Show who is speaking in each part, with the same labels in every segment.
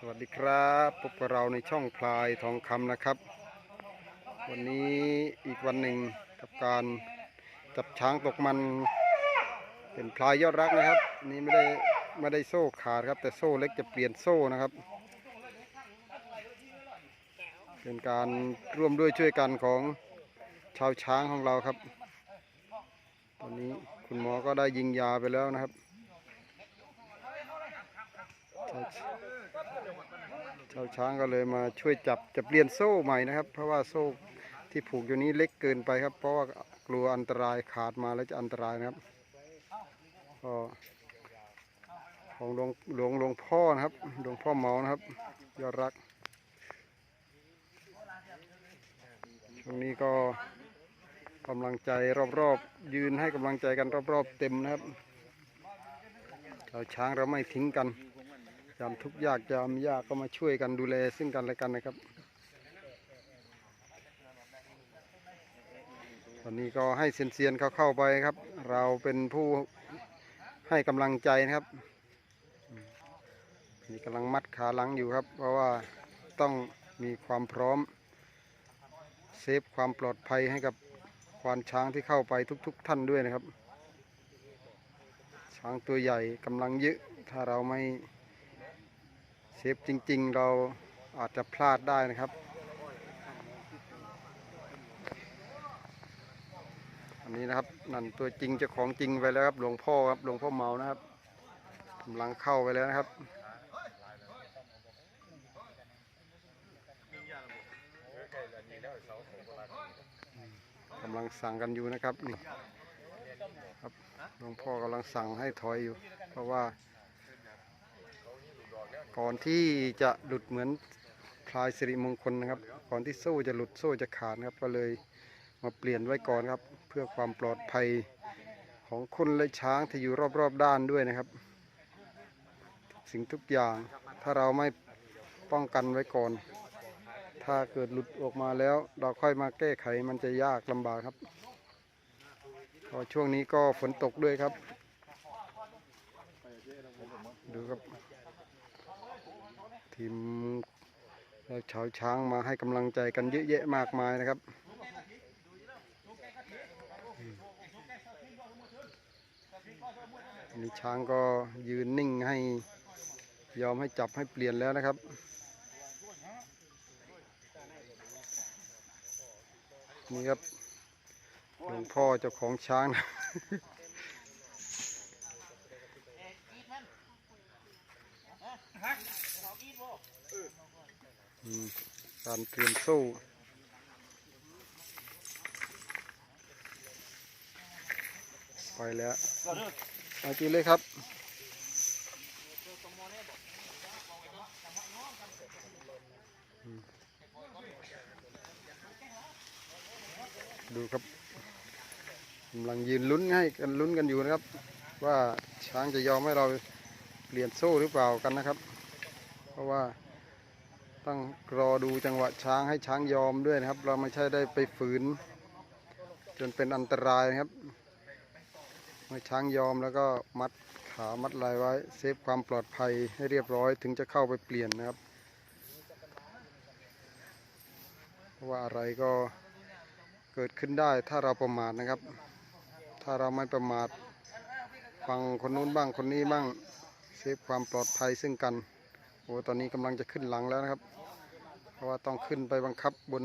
Speaker 1: สวัสดีครับพบกับเราในช่องพลายทองคำนะครับ วันนี้อีกวันหนึ่งกับการจับช้างตกมัน เป็นพลายยอดรักนะครับนนี้ไม่ได้ไม่ได้โซ่ขาดครับ แต่โซ่เล็กจะเปลี่ยนโซ่นะครับ เป็นการร่วมด้วยช่วยกันของชาวช้างของเราครับ ตอนนี้คุณหมอก็ได้ยิงยาไปแล้วนะครับ ชาชาวช้างก็เลยมาช่วยจับจะเปลี่ยนโซ่ใหม่นะครับ เพราะว่าโซ่ที่ผูกอยู่นี้เล็กเกินไปครับ เพราะว่ากลัวอันตรายขาดมาแล้วจะอันตรายนะครับก็ของหลวงหลวงหลวงพ่อนะครับหลวงพ่อเมานะครับ ยอดรักช่วงนี้ก็กำลังใจรอบๆ ยืนให้กำลังใจกันรอบๆ เต็มนะครับชาช้างเราไม่ทิ้งกัน ยามทุกข์ยากยามยากก็มาช่วยกันดูแลซึ่งกันและกันนะครับ ตอนนี้ก็ให้เซียนๆเขาเข้าไปครับ เราเป็นผู้ให้กำลังใจนะครับนี่กำลังมัดขาหลังอยู่ครับ เพราะว่าต้องมีความพร้อม เซฟความปลอดภัยให้กับควานช้างที่เข้าไปทุก ๆทท่านด้วยนะครับ ช้างตัวใหญ่กำลังเยอะถ้าเราไม่ เซฟจริง ๆ เราอาจจะพลาดได้นะครับ อันนี้นะครับนั่นตัวจริงเจ้าของจริงไปแล้วครับหลวงพ่อครับหลวงพ่อเมานะครับกำลังเข้าไปแล้วนะครับกำลังสั่งกันอยู่นะครับนี่ครับหลวงพ่อกำลังสั่งให้ถอยอยู่ เพราะว่า ก่อนที่จะหลุดเหมือนพลายสิริมงคลนะครับ ก่อนที่โซ่จะหลุดโซ่จะขาดครับ ก็เลยมาเปลี่ยนไว้ก่อนครับ เพื่อความปลอดภัยของคนและช้างที่อยู่รอบๆด้านด้วยนะครับ สิ่งทุกอย่างถ้าเราไม่ป้องกันไว้ก่อน ถ้าเกิดหลุดออกมาแล้ว เราค่อยมาแก้ไขมันจะยากลำบากครับพอช่วงนี้ก็ฝนตกด้วยครับ ดูครับ ทีมเราชาวช้างมาให้กำลังใจกันเยอะแยะมากมายนะครับนนี้ช้างก็ยืนนิ่งให้ยอมให้จับให้เปลี่ยนแล้วนะครับนี่ครับหลวงพ่อเจ้าของช้างนะ อืม การเตรียมสู้ไปแล้วเอาจีเลยครับดูครับกำลังยืนลุ้นให้กันลุ้นกันอยู่นะครับ ว่าช้างจะยอมให้เราเปลี่ยนโซ่หรือเปล่ากันนะครับ เพราะว่า ต้องรอดูจังหวะช้างให้ช้างยอมด้วยนะครับ เราไม่ใช่ได้ไปฝืน จนเป็นอันตรายนะครับเมื่อช้างยอมแล้วก็มัดขามัดลายไว้ เซฟความปลอดภัยให้เรียบร้อยถึงจะเข้าไปเปลี่ยนนะครับเพราะว่าอะไรก็เกิดขึ้นได้ถ้าเราประมาทนะครับ ถ้าเราไม่ประมาทฟังคนนู้นบ้างคนนี้บ้าง เซฟความปลอดภัยซึ่งกัน อ้ตอนนี้กำลังจะขึ้นหลังแล้วนะครับ เพราะว่าต้องขึ้นไปบังคับบน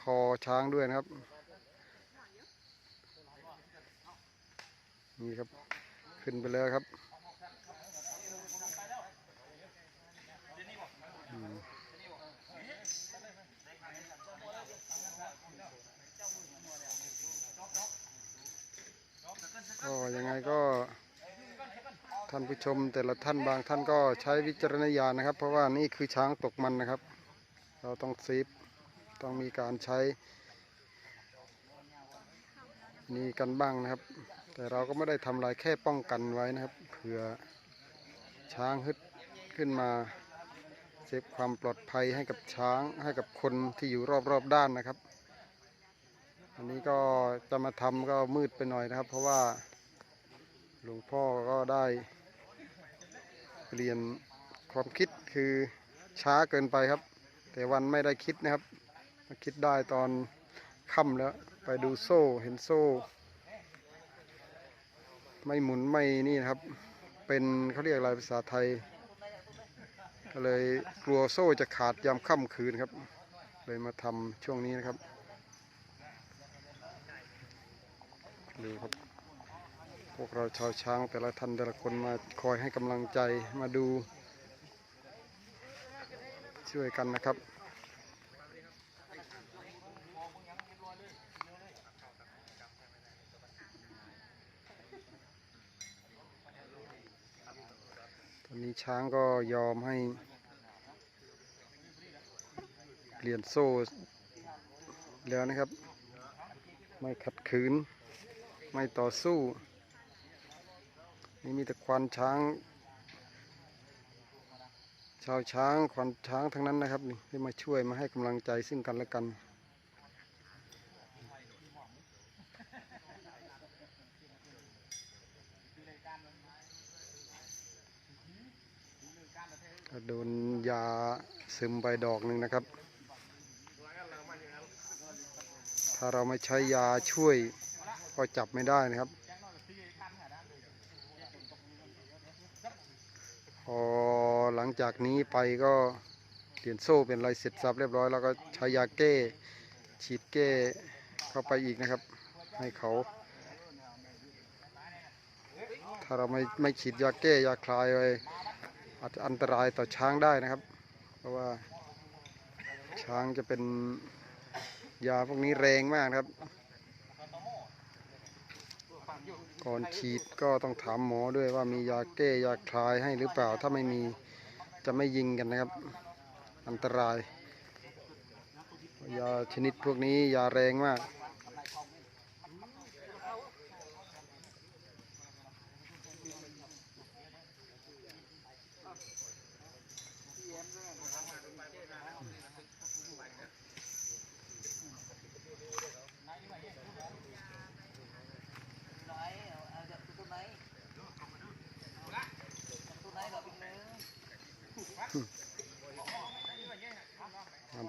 Speaker 1: คอช้างด้วยนะครับ นี่ครับขึ้นไปแล้วครับอืมก็ยังไงก็ ท่านผู้ชมแต่ละท่านบางท่านก็ใช้วิจารณญาณนะครับ เพราะว่านี่คือช้างตกมันนะครับ เราต้องเซฟต้องมีการใช้นี่กันบ้างนะครับ แต่เราก็ไม่ได้ทำลายแค่ป้องกันไว้นะครับเผื่อช้างฮึดขึ้นมาเซฟความปลอดภัยให้กับช้างให้กับคนที่อยู่รอบๆด้านนะครับ อันนี้ก็จะมาทำก็มืดไปหน่อยนะครับ เพราะว่าหลวงพ่อก็ได้ เปลี่ยนความคิดคือช้าเกินไปครับ แต่วันไม่ได้คิดนะครับมาคิดได้ตอนค่ำแล้วไปดูโซ่เห็นโซ่ ไม่หมุนไม่นี่นะครับ เป็นเขาเรียกอะไรภาษาไทย ก็เลยกลัวโซ่จะขาดยามค่ำคืนครับ เลยมาทำช่วงนี้นะครับดูครับ วกเราชาวช้างแต่ละท่านแต่ละคนมาคอยให้กำลังใจมาดู ช่วยกันนะครับตอนนี้ช้างก็ยอมให้ เปลี่ยนโซ่แล้วนะครับ ไม่ขัดขืน ไม่ต่อสู้ นี่มีแต่ควานช้าง ชาวช้างควานช้างทั้งนั้นนะครับนี่ที่มาช่วยมาให้กำลังใจซึ่งกันและกันโดนยาซึมไปดอกหนึ่งนะครับ ถ้าเราไม่ใช้ยาช่วยก็จับไม่ได้นะครับ พอ หลังจากนี้ไปก็เปลี่ยนโซ่เป็นอะไรเสร็จสับเรียบร้อย แล้วก็ใช้ยาแก้ฉีดแก้เข้าไปอีกนะครับ ให้เขา ถ้าเราไม่ไม่ฉีดยาแก้ยาคลายไปอาจจะอันตรายต่อช้างได้นะครับ เพราะว่า ช้างจะเป็นยาพวกนี้แรงมากครับ ก่อนฉีดก็ต้องถามหมอด้วยว่ามียาแก้ยาคลายให้หรือเปล่าถ้าไม่มี จะไม่ยิงกันนะครับ อันตราย ยาชนิดพวกนี้ยาแรงมาก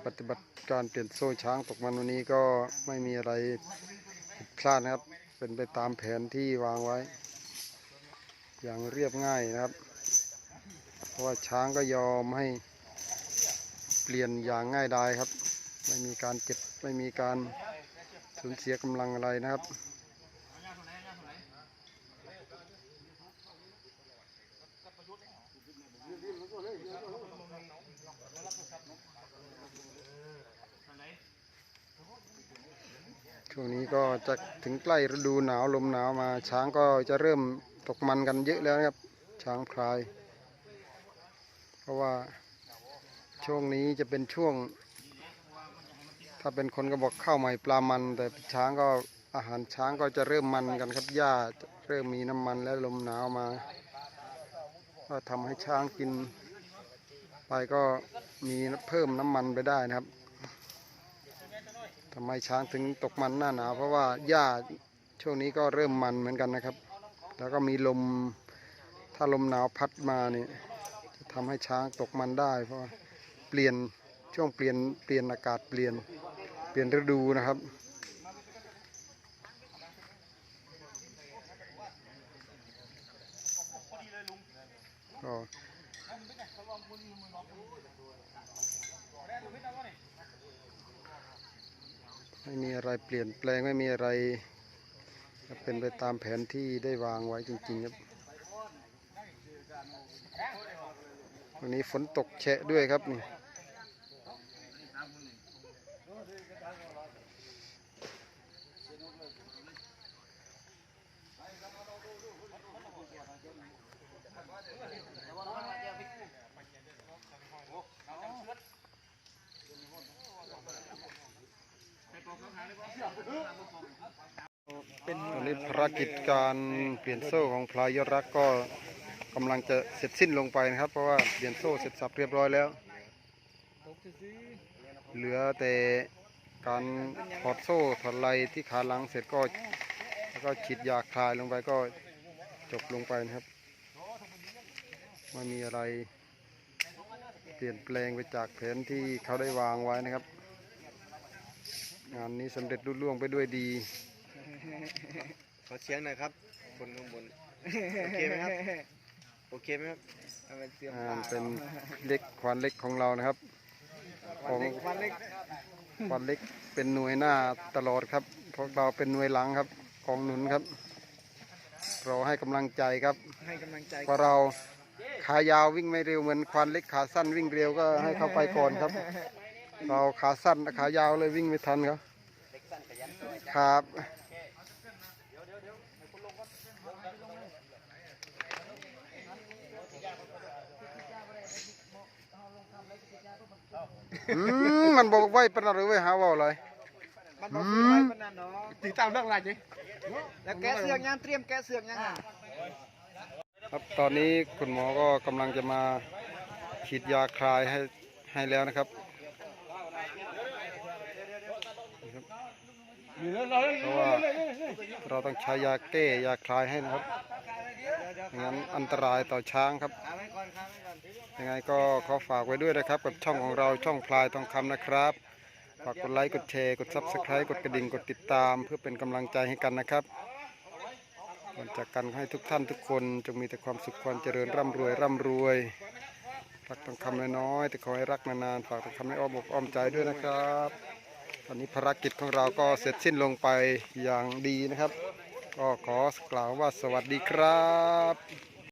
Speaker 1: ปฏิบัติการเปลี่ยนโซ่ช้างตกมันวันนี้ก็ไม่มีอะไรผิดพลาดนะครับ เป็นไปตามแผนที่วางไว้ อย่างเรียบง่ายนะครับ เพราะว่าช้างก็ยอมให้เปลี่ยนอย่างง่ายดายครับ ไม่มีการเจ็บไม่มีการสูญเสียกำลังอะไรนะครับ ช่วงนี้ก็จะถึงใกล้ฤดูหนาวลมหนาวมา ช้างก็จะเริ่มตกมันกันเยอะแล้วนะครับ ช้างพลาย เพราะว่าช่วงนี้จะเป็นช่วง ถ้าเป็นคนก็บอกข้าวใหม่ปลามัน แต่ช้างก็อาหารช้างก็จะเริ่มมันกันครับหญ้าเริ่มมีน้ำมันและลมหนาวมา ก็ทำให้ช้างกิน ไปก็มีเพิ่มน้ำมันไปได้นะครับ ทำไมช้างถึงตกมันหน้าหนาวเพราะว่าหญ้าช่วงนี้ก็เริ่มมันเหมือนกันนะครับ แล้วก็มีลมถ้าลมหนาวพัดมาเนี่ยจะทำให้ช้างตกมันได้ เพราะาเปลี่ยนช่วงเปลี่ยนเปลี่ยนอากาศเปลี่ยนเปลี่ยนฤดูนะครับก็ ไม่มีอะไรเปลี่ยนแปลงไม่มีอะไรเป็นไปตามแผนที่ได้วางไว้จริงๆครับวันนี้ฝนตกแฉะด้วยครับนี่ ตอนนี้ภารกิจการเปลี่ยนโซ่ของพลายยอดรักก็กำลังจะเสร็จสิ้นลงไปนะครับ เพราะว่าเปลี่ยนโซ่เสร็จสับเรียบร้อยแล้ว เหลือแต่การถอดโซ่ถอดไหลที่ขาหลังเสร็จก็แล้วก็ฉีดยาคลายลงไปก็จบลงไปนะครับไม่มีอะไรเปลี่ยนแปลงไปจากแผนที่เขาได้วางไว้นะครับ งานนี้สำเร็จรุ่ล่วงไปด้วยดี
Speaker 2: ขอเสียงหน่อยครับ คนข้างบน โอเคไหมครับ โอเคไหมครับ
Speaker 3: เอาเป็นเสียง
Speaker 1: อ่า
Speaker 3: ปลา
Speaker 1: เป็นเล็กควานเล็กของเรานะครับ
Speaker 3: วันเล็กวันเล็ก
Speaker 1: ควานเล็กเป็นหน่วยหน้าตลอดครับพวกเราเป็นหน่วยหลังครับกองหนุนครับเราให้กำลังใจครับ
Speaker 3: ให้กำลังใจ
Speaker 1: เพราะเราขายาววิ่งไม่เร็วเหมือนควานเล็กขาสั้นวิ่งเร็วก็ให้เขาไปก่อนครับ เราขาสั้นขายาวเลยวิ่งไม่ทันครับครับอืมมันบอกไว้ปะนะหรือไว้หาเว่าเลย
Speaker 3: มันบอกคือไว้ปานนั้นเนาะ
Speaker 2: ติดตามเรื่องอะไรจี
Speaker 3: แล้วแกะเสือกยังเตรียมแกะเสือกยังอะ
Speaker 1: ครับตอนนี้คุณหมอก็กำลังจะมาฉีดยาคลายให้ให้แล้วนะครับ เพราะว่าเราต้องใช้ยาแก้ยาคลายให้นะครับไม่งั้นอันตรายต่อช้างครับยังไงก็ขอฝากไว้ด้วยนะครับ กับช่องของเราช่องพลายทองคำนะครับฝากกดไลค์กดแชร์กดซับสไครต์กดกระดิ่งกดติดตาม เพื่อเป็นกำลังใจให้กันนะครับก่อนจากกันให้ทุกท่านทุกคนจงมีแต่ความสุขความเจริญร่ำรวยร่ำรวย รักทองคำน้อยๆแต่ขอให้รักนานๆฝากทองคำในอ้อมอกอ้อมใจด้วยนะครับ ตอนนี้ภารกิจของเราก็เสร็จสิ้นลงไปอย่างดีนะครับ ก็ขอกล่าวว่าสวัสดีครับ